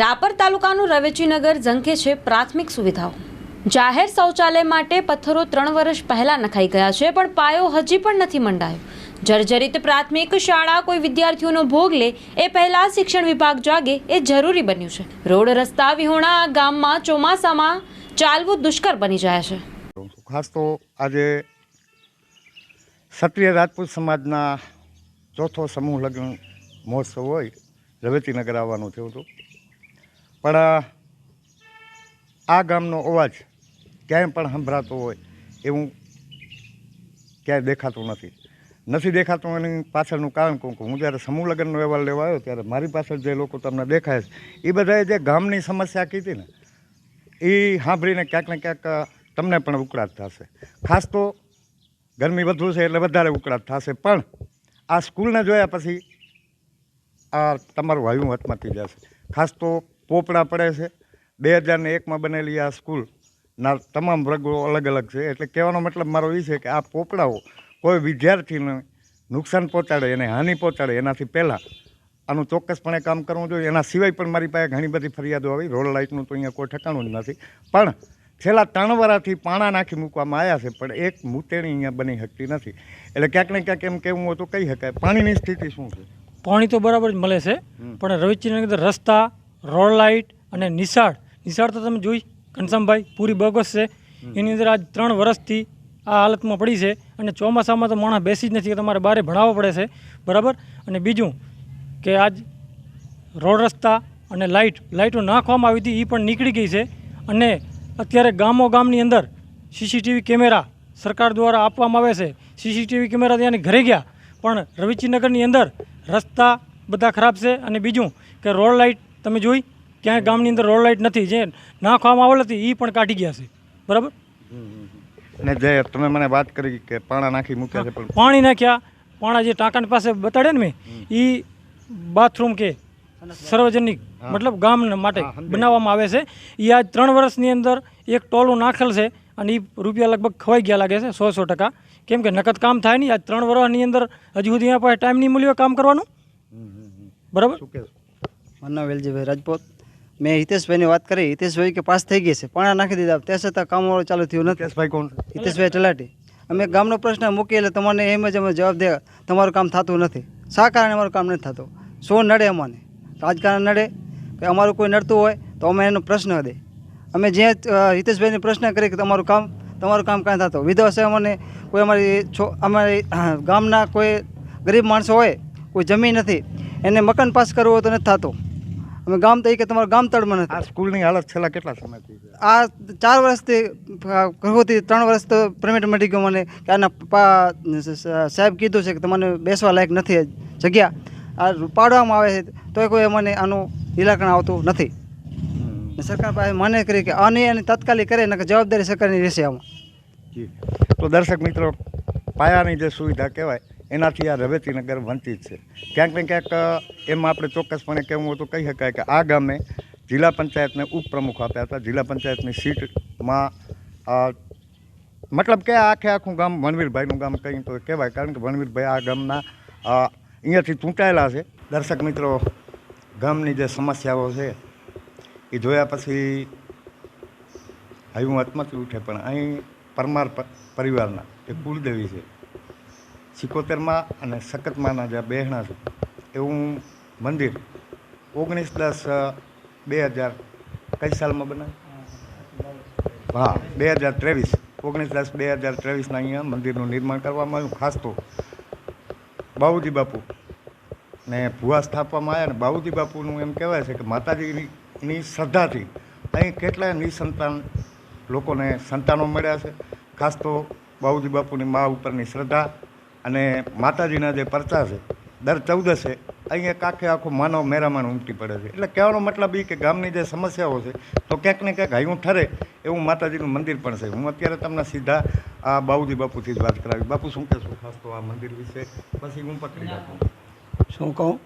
રાપર તાલુકાનું રવેચીનગર ઝંખે છે પ્રાથમિક સુવિધાઓ. જાહેર શૌચાલય માટે પથ્થરો ત્રણ વર્ષ પહેલા નખાઈ ગયા છે, પણ પાયો હજી પણ નથી મંડાયો. જર્જરિત પ્રાથમિક શાળા કોઈ વિદ્યાર્થીઓનો ભોગ લે, એ પહેલા શિક્ષણ વિભાગ જાગે, એ જરૂરી બન્યું છે. રોડ રસ્તા વિહોણા ગામમાં ચોમાસામાં ચાલવું દુષ્કર બની જાય છે. ખાસ તો આજે ક્ષત્રિય રાજપૂત સમાજના ચોથો સમૂહ લગ્ન મહોત્સવ હોય રવેતીનગર આવવાનું થયું હતું. પણ આ ગામનો અવાજ ક્યાંય પણ સંભળાતો હોય એવું ક્યાંય દેખાતું નથી. નથી દેખાતું એની પાછળનું કારણ કહું કે હું જ્યારે સમૂહ લગ્નનો અહેવાલ લેવા આવ્યો ત્યારે મારી પાછળ જે લોકો તમને દેખાય છે, એ બધાએ જે ગામની સમસ્યા કીધી ને, એ સાંભળીને ક્યાંક ને ક્યાંક તમને પણ ઉકળાટ થશે. ખાસ તો ગરમી વધુ છે એટલે વધારે ઉકળાટ થશે, પણ આ સ્કૂલને જોયા પછી આ તમારું વાયુ હાથમાંથી જશે ખાસ તો પોપડા પડે છે. બે હજારને એકમાં બનેલી આ સ્કૂલના તમામ વર્ગો અલગ અલગ છે. એટલે કહેવાનો મતલબ મારો એ છે કે આ પોપડાઓ કોઈ વિદ્યાર્થીને નુકસાન પહોંચાડે એને હાનિ પહોંચાડે એનાથી પહેલાં. આનું ચોક્કસપણે કામ કરવું જોઈએ. એના સિવાય પણ મારી પાસે ઘણી બધી ફરિયાદો આવી. રોડ લાઇટનું તો અહીંયા કોઈ ઠેકાણું જ નથી. પણ છેલ્લા ત્રણ વર્ષથી પાણા નાખી મૂકવામાં આવ્યા છે પણ એક મૂતેણી અહીંયા બની શકતી નથી. એટલે ક્યાંક ને ક્યાંક એમ કહેવું હોય તો કહી શકાય. પાણીની સ્થિતિ શું છે? પાણી તો બરાબર જ મળે છે. પણ રવિચંદ્ર રસ્તા રોડ લાઇટ અને નિશાળ. નિશાળ તો તમે જોઈ ઘનશ્યામભાઈ પૂરી બગસ છે. એની અંદર આજ ત્રણ વર્ષથી આ હાલતમાં પડી છે અને ચોમાસામાં તો માણસ બેસી જ નથી કે તમારે બારે ભણાવવો પડે છે. બરાબર? અને બીજું કે આજ રોડ રસ્તા અને લાઇટ લાઇટો નાખવામાં આવી હતી એ પણ નીકળી ગઈ છે. અને અત્યારે ગામો ગામની અંદર સીસીટીવી કેમેરા સરકાર દ્વારા આપવામાં આવે છે. સીસીટીવી કેમેરા ત્યાંની ઘરે ગયા પણ રવિચીનગરની અંદર રસ્તા બધા ખરાબ છે. અને બીજું કે રોડ લાઇટ તમે જોઈ ક્યાંય ગામની અંદર રોડ લાઇટ નથી જે નાખવામાં આવેલ હતી એ પણ કાઢી ગયા છે. બરાબર? ને જે તમે મને વાત કરી કે પાણા નાખી મૂક્યા છે પણ પાણી નાખ્યા પાણા જે ટાંકાની પાસે બતાડ્યા ને મેં એ બાથરૂમ કે સાર્વજનિક મતલબ ગામ માટે બનાવવામાં આવે છે. એ આજ ત્રણ વર્ષની અંદર એક ટોલું નાખેલ છે અને એ રૂપિયા લગભગ ખવાઈ ગયા લાગે છે સો સો ટકા. કેમ કે નકદ કામ થાય નહીં આજ ત્રણ વર્ષની અંદર હજુ સુધી પાસે ટાઈમ નહીં મળ્યો કામ કરવાનું. બરાબર? મારું નામ વેલજીભાઈ રાજપૂત. મેં હિતેશભાઈની વાત કરી. હિતેશભાઈ કે પાસ થઈ ગઈ છે. પાણા નાખી દીધા. તે છતાં કામવાળું ચાલુ થયું નથી. મુકેશભાઈ કોણ? હિતેશભાઈ તલાટી અમે ગામનો પ્રશ્ન મૂકીએ એટલે તમને એમ જ અમે જવાબ દે. તમારું કામ થતું નથી. શા કારણે અમારું કામ નથી થતું? શું નડે અમને? રાજકારણ નડે? કે અમારું કોઈ નડતું હોય તો અમે એનો પ્રશ્ન દે. અમે જે અ, હિતેશભાઈને પ્રશ્ન કરીએ કે તમારું કામ તમારું કામ કાંઈ થતું? વિધવા છે અમને કોઈ અમારી છો અમારી ગામના કોઈ ગરીબ માણસો હોય કોઈ જમીન નથી એને મકાન પાસ કરવું હોય તો નથી થતું. અમે ગામ તરીકે તમારું ગામ તળમાં નથી. આ સ્કૂલની હાલત છેલ્લા કેટલા સમયથી છે? આ ચાર વર્ષથી ગર્ભવતી ત્રણ વર્ષ તો પરમિટ મળી ગયો મને કે આના પપ્પા સાહેબ કીધું છે કે તમને બેસવા લાયક નથી આ જગ્યા. આ પાડવામાં આવે છે તોય કોઈ મને આનું નિરાકરણ આવતું નથી. ને સરકાર પાસે મને કરી કે આની અને તાત્કાલિક કરે ને જવાબદારી સરકારની રહેશે આમાં. જી. તો દર્શક મિત્રો પાયાની જે સુવિધા કહેવાય એનાથી આ રવેતીનગર વંચિત છે. ક્યાંક ને ક્યાંક એમાં આપણે ચોક્કસપણે કહેવું હોય તો કહી શકાય કે આ ગામે જિલ્લા પંચાયતને ઉપપ્રમુખ આપ્યા હતા. જિલ્લા પંચાયતની સીટમાં મતલબ કે આખે આખું ગામ વનવીરભાઈનું ગામ કંઈ તો કહેવાય. કારણ કે વનવીરભાઈ આ ગામના અહીંયાથી ચૂંટાયેલા છે. દર્શક મિત્રો, ગામની જે સમસ્યાઓ છે, એ જોયા પછી હું હાથમાંથી ઉઠે. પણ અહીં પરમાર પરિવારના જે કુલદેવી છે. સિકોતેરમાં અને સખતમાના જે બહેણા છે, એવું મંદિર ઓગણીસ દસ બે હજાર કઈ સાલમાં બનાવ્યું? હા, બે હજાર ત્રેવીસ. ઓગણીસ દસ, બે હજાર ત્રેવીસના અહીંયા મંદિરનું નિર્માણ કરવામાં આવ્યું. ખાસ તો બાબુજી બાપુ ને ભુવા સ્થાપવામાં આવ્યા. ને બાબુજી બાપુનું એમ કહેવાય છે કે માતાજીની શ્રદ્ધાથી અહીં કેટલાય નિસંતાન લોકોને સંતાનો મળ્યા છે. ખાસ તો બાબુજી બાપુની મા ઉપરની શ્રદ્ધા અને માતાજીના જે પરચા છે દર ચૌદસે અહીંયા કાંખે આખે આખો માનવ મેરામણ ઉમટી પડે છે. એટલે કહેવાનો મતલબ એ કે ગામની જે સમસ્યાઓ છે તો ક્યાંક ને ક્યાંક હયું ઠરે એવું માતાજીનું મંદિર પણ છે. હું અત્યારે તમને સીધા આ બાઉદી બાપુથી જ વાત કરાવી બાપુ શું કહેશો? ખાસ તો આ મંદિર વિશે પછી હું પકડી રાખું. શું કહું?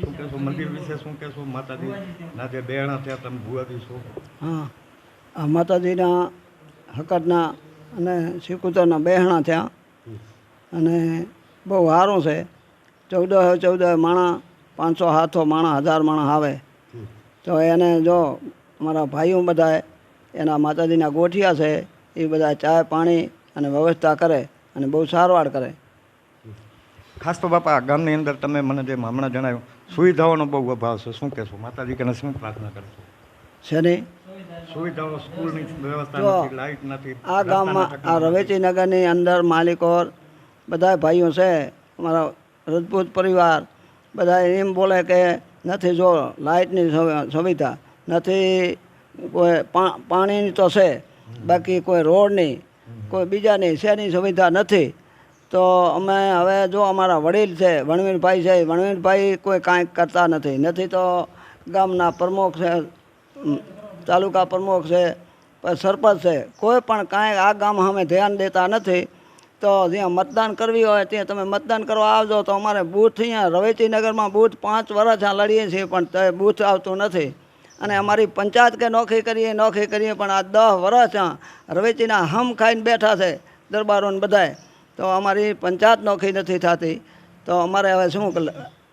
શું કહેશો? મંદિર વિશે શું કહેશો? માતાજી ના જે બેહણા થયા તમે ભુવાજી છો હા. આ માતાજીના હકતના અને શ્રીકુતરના બેહણા થયા. અને બહુ સારું છે. ચૌદ ચૌદ માણા પાંચસો હાથો માણા હજાર માણા આવે. તો એને જો અમારા ભાઈઓ બધાએ એના માતાજીના ગોઠિયા છે એ બધા ચા પાણી અને વ્યવસ્થા કરે અને બહુ સારવાર કરે. ખાસ તો બાપા ગામની અંદર તમે મને જેમ હમણાં જણાવ્યું સુવિધાઓનો બહુ અભાવ છે. શું કહેશો? માતાજી કને શું પ્રાર્થના કરશો શેની સુવિધાઓ સ્કૂલની વ્યવસ્થા જો, નથી લાઇટ નથી આ ગામમાં આ રવેચી નગરની અંદર માલિકોર બધા ભાઈઓ છે, અમારા રજપૂત પરિવાર, બધા એમ બોલે કે નથી જો લાઇટની સુવિ- સુવિધા, નથી કોઈ પાણીની તો છે, બાકી કોઈ રોડની, કોઈ બીજાની શેની સુવિધા નથી. તો અમે હવે જો અમારા વડીલ છે, વણવીરભાઈ છે, વણવીરભાઈ કોઈ કાંઈ કરતા નથી. નથી તો ગામના પ્રમુખ છે તાલુકા પ્રમુખ છે સરપંચ છે, કોઈ પણ કાંઈ આ ગામ અમે ધ્યાન દેતા નથી. તો જ્યાં મતદાન કરવી હોય ત્યાં તમે મતદાન કરવા આવજો. તો અમારે બૂથ અહીંયા રવેચીનગરમાં બૂથ પાંચ વર્ષ આ લડીએ છીએ પણ તે બૂથ આવતું નથી. અને અમારી પંચાયત કે નોખી કરીએ નોખી કરીએ પણ આ દસ વર્ષ રવેચીના હમ ખાઈને બેઠા છે દરબારોને બધાય તો અમારી પંચાયત નોખી નથી થતી. તો અમારે હવે શું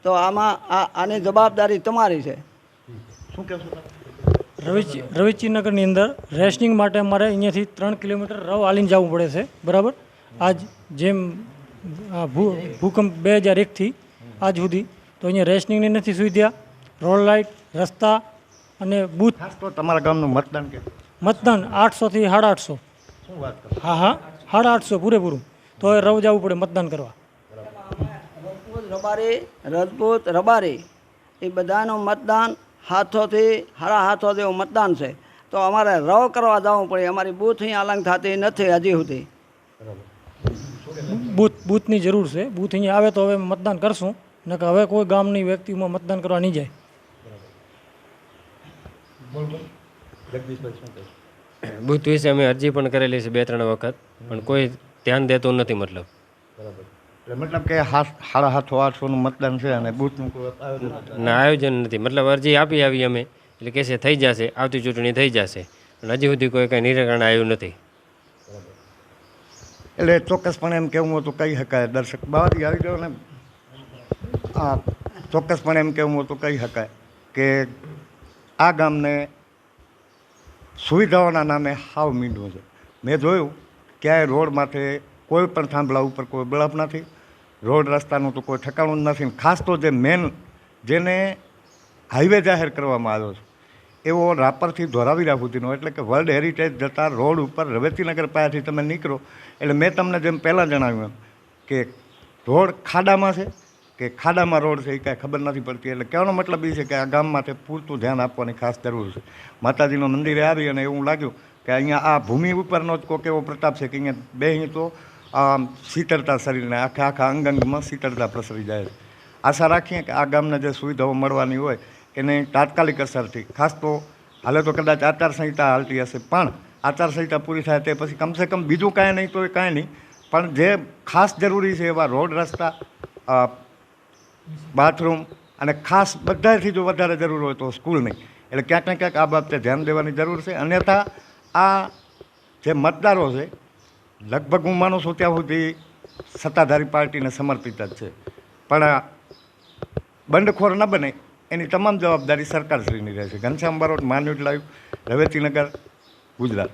તો આમાં આ આની જવાબદારી તમારી છે. શું કહેશો રવેચી રવેચીનગરની અંદર રેશનિંગ માટે અમારે અહીંયાથી ત્રણ કિલોમીટર રવ હાલીને જવું પડે છે બરાબર? આજ જેમ આ ભૂ ભૂકંપ બે હજાર એકથી આજ સુધી તો અહીંયા રેશનિંગની નથી સુવિધા રોડ લાઇટ રસ્તા અને બૂથ તો તમારા ગામનું મતદાન કે? મતદાન આઠસોથી સાડા આઠસો. શું વાત કરો? હા હા સાડા આઠસો પૂરેપૂરું. તો એ રવ જવું પડે મતદાન કરવા. રબારે રજપૂત રબારે એ બધાનું મતદાન હાથોથી હારા હાથો જેવું મતદાન છે. તો અમારે રવ કરવા જવું પડે. અમારી બૂથ અહીંયા અલંગ થતી નથી હજી સુધી. બૂથ બૂથની જરૂર છે. બૂથ અહીંયા આવે તો હવે મતદાન કરશું. નકર હવે કોઈ ગામની વ્યક્તિમાં મતદાન કરવા નહીં જાય. બૂથ વિશે અમે અરજી પણ કરેલી છે બે ત્રણ વખત. પણ કોઈ ધ્યાન દેતું નથી મતલબ. મતલબ કે હાથ સાડા હાથો આઠસોનું મતદાન છે અને બૂથનું આયોજન નથી. ના આયોજન નથી. મતલબ અરજી આપી આવી અમે. એટલે કે છે થઈ જશે. આવતી ચૂંટણી થઈ જશે. પણ હજી સુધી કોઈ કાંઈ નિરાકરણ આવ્યું નથી. એટલે ચોક્કસપણે એમ કહેવું હતું કહી શકાય દર્શક બાવાથી આવી ગયો ને? હા ચોક્કસપણે એમ કહેવું હતું કહી શકાય કે આ ગામને સુવિધાઓના નામે હાવ મીંડું છે. મેં જોયું ક્યાંય રોડ માટે કોઈ પણ થાંભલા ઉપર કોઈ બળફ નથી. રોડ રસ્તાનું તો કોઈ ઠેકાણું જ નથી. ખાસ તો જે મેન, જેને હાઈવે જાહેર કરવામાં આવ્યો છે એવો રાપરથી ધોરાવી સુધીનો એટલે કે વર્લ્ડ હેરિટેજ જતા રોડ ઉપર રવેતીનગર પાયાથી તમે નીકળો. એટલે મેં તમને જેમ પહેલાં જણાવ્યું એમ કે રોડ ખાડામાં છે, કે ખાડામાં રોડ છે એ કાંઈ ખબર નથી પડતી. એટલે કહેવાનો મતલબ એ છે કે આ ગામ માટે પૂરતું ધ્યાન આપવાની ખાસ જરૂર છે. માતાજીનું મંદિરે આવી અને એવું લાગ્યું કે અહીંયા આ ભૂમિ ઉપરનો જ કોઈક એવો પ્રતાપ છે કે અહીંયા બે તો શીતળતા શરીરને, આખા આખા અંગ અંગમાં શીતળતા પ્રસરી જાય છે. આશા રાખીએ કે આ ગામને જે સુવિધાઓ મળવાની હોય એને તાત્કાલિક અસરથી. ખાસ તો હાલે તો કદાચ આચારસંહિતા હાલતી હશે, પણ આચારસંહિતા પૂરી થાય તે પછી કમસે કમ બીજું કાંઈ નહીં તો એ કાંઈ નહીં. પણ જે ખાસ જરૂરી છે એવા રોડ રસ્તા બાથરૂમ અને ખાસ બધાથી જો વધારે જરૂર હોય તો સ્કૂલની એટલે ક્યાંક ને ક્યાંક આ બાબતે ધ્યાન દેવાની જરૂર છે. અન્યથા આ જે મતદારો છે, લગભગ હું માનું છું ત્યાં સુધી સત્તાધારી પાર્ટીને સમર્પિત જ છે. પણ બંડખોર ન બને. એની તમામ જવાબદારી સરકારશ્રીની રહેશે. ઘનશ્યામ બારોટ માનવીટ લાઈવ રવેતીનગર ગુજરાત.